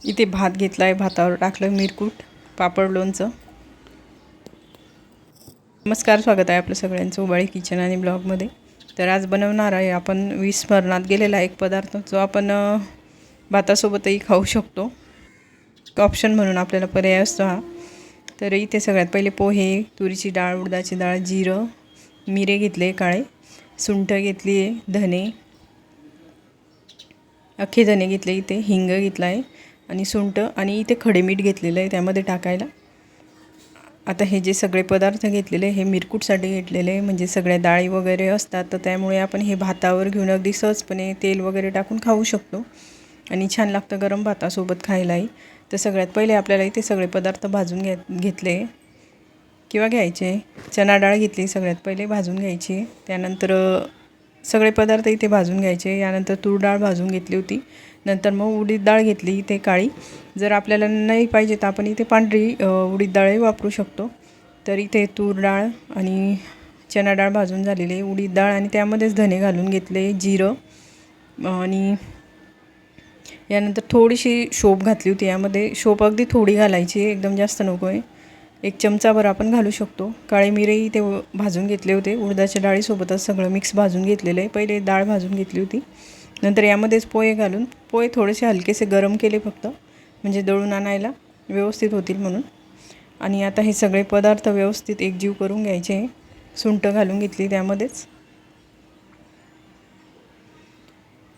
इथे भात घेतला आहे भातावर टाकलं मिरकूट पापड लोणचं. नमस्कार स्वागत आहे आपलं सगळ्यांचं उबाळी किचन आणि ब्लॉगमध्ये. तर आज बनवणार आहे आपण विस्मरणात गेलेला एक पदार्थ जो आपण भातासोबतही खाऊ शकतो. ऑप्शन म्हणून आपल्याला पर्याय असतो हा. तर इथे सगळ्यात पहिले पोहे तुरीची डाळ उडदाची डाळ जिरं मिरे घेतले काळे सुंठ घेतली आहे धने अख्खे धने घेतले इथे हिंग घेतला आहे आणि सुंठ आणि इथे खडे मीठ घेतलेलं आहे त्यामध्ये टाकायला. आता हे जे सगळे पदार्थ घेतलेले हे मिरकूटसाठी घेतलेले आहे म्हणजे सगळ्या डाळी वगैरे असतात तर त्यामुळे आपण हे भातावर घेऊन अगदी सहजपणे तेल वगैरे टाकून खाऊ शकतो. आणि छान लागतं गरम भातासोबत खायलाही. तर सगळ्यात पहिले आपल्याला इथे सगळे पदार्थ भाजून घ्या घेतले. किंवा घ्यायचे. चणा डाळ घेतली सगळ्यात पहिले भाजून घ्यायची. त्यानंतर सगळे पदार्थ इथे भाजून घ्यायचे. यानंतर तूर डाळ भाजून घेतली होती. नंतर मग उडीद डाळ घेतली इथे काळी. जर आपल्याला नाही पाहिजे तर आपण इथे पांढरी उडीद डाळही वापरू शकतो. तर इथे तूर डाळ आणि चणा डाळ भाजून झालेली आहे उडीद डाळ आणि त्यामध्येच धने घालून घेतले जिरं. आणि यानंतर थोडीशी शोप घातली होती. यामध्ये शोप अगदी थोडी घालायची एकदम जास्त नको आहे. एक चमचाभर आपण घालू शकतो. काळे मिरेही ते भाजून घेतले होते. उडदाच्या डाळीसोबतच सगळं मिक्स भाजून घेतलेलं आहे. पहिले डाळ भाजून घेतली होती. नंतर यामध्येच पोहे घालून पोहे थोडेसे हलकेसे गरम केले फक्त म्हणजे दळून आणायला व्यवस्थित होतील म्हणून. आणि आता हे सगळे पदार्थ व्यवस्थित एकजीव करून घ्यायचे सुंठ घालून घेतली त्यामध्येच.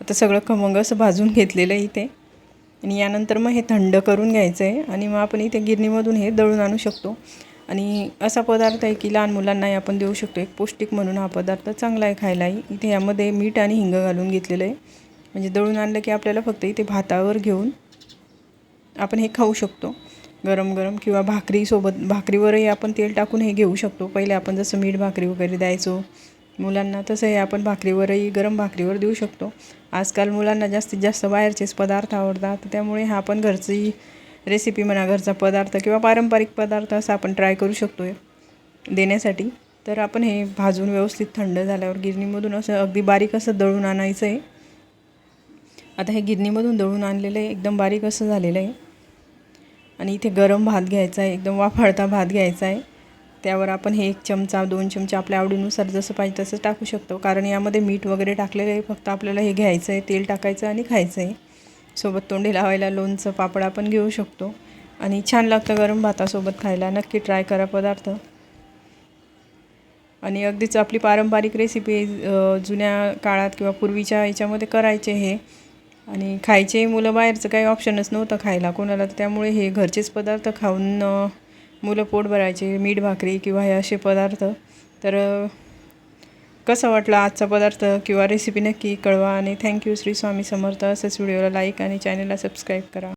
आता सगळं खमंग असं भाजून घेतलेलं आहे इथे. आणि यानंतर मग हे थंड करून घ्यायचं आहे. आणि मग आपण इथे गिरणीमधून हे दळून आणू शकतो. आणि असा पदार्थ आहे की लहान मुलांनाही आपण देऊ शकतो. एक पौष्टिक म्हणून हा पदार्थ चांगला आहे खायलाही इथे यामध्ये मीठ आणि हिंग घालून घेतलेलं आहे. म्हणजे दळून आणलं की आपल्याला फक्त इथे भातावर घेऊन आपण हे खाऊ शकतो. गरम गरम किंवा भाकरीसोबत भाकरीवरही आपण तेल टाकून हे घेऊ शकतो. पहिले आपण जसं मीठ भाकरी वगैरे द्यायचो. मुलांना तसं हे आपण भाकरीवरही गरम भाकरीवर देऊ शकतो. आजकाल मुलांना जास्तीत जास्त बाहेरचेच पदार्थ आवडतात. तर त्यामुळे हा आपण घरचंही रेसिपी म्हणा घरचा पदार्थ किंवा पारंपरिक पदार्थ असा आपण ट्राय करू शकतो आहे देण्यासाठी. तर आपण हे भाजून व्यवस्थित थंड झाल्यावर गिरणीमधून असं अगदी बारीक असं दळून आणायचं आहे आता हे गिरणीमधून दळून आणलेलं आहे एकदम बारीक असं झालेलं आहे. आणि इथे गरम भात घ्यायचा आहे एकदम वाफाळता भात घ्यायचा आहे. त्यावर आपण हे एक चमचा दोन चमचे आपल्या आवडीनुसार जसं पाहिजे तसं टाकू शकतो. कारण यामध्ये मीठ वगैरे टाकलेलं आहे फक्त आपल्याला हे घ्यायचं आहे तेल टाकायचं आणि खायचं आहे सोबत तोंडी लावायला लोणचं पापड आपण घेऊ शकतो. आणि छान लागतं गरम भातासोबत खायला. नक्की ट्राय करा पदार्थ. आणि अगदीच आपली पारंपरिक रेसिपी जुन्या काळात किंवा पूर्वीच्या याच्यामध्ये करायचे हे. आणि खायचे मुलं बाहेरचं काही ऑप्शनच नव्हतं खायला. कोणाला तर त्यामुळे हे घरचेच पदार्थ खाऊन मुलं पोट भरायचे. मीठ भाकरी किंवा हे असे पदार्थ. तर कसं वाटलं आजचा पदार्थ किंवा रेसिपी नक्की कळवा. आणि थँक्यू श्री स्वामी समर्थ. असंच व्हिडिओला लाईक आणि चॅनलला सबस्क्राईब करा.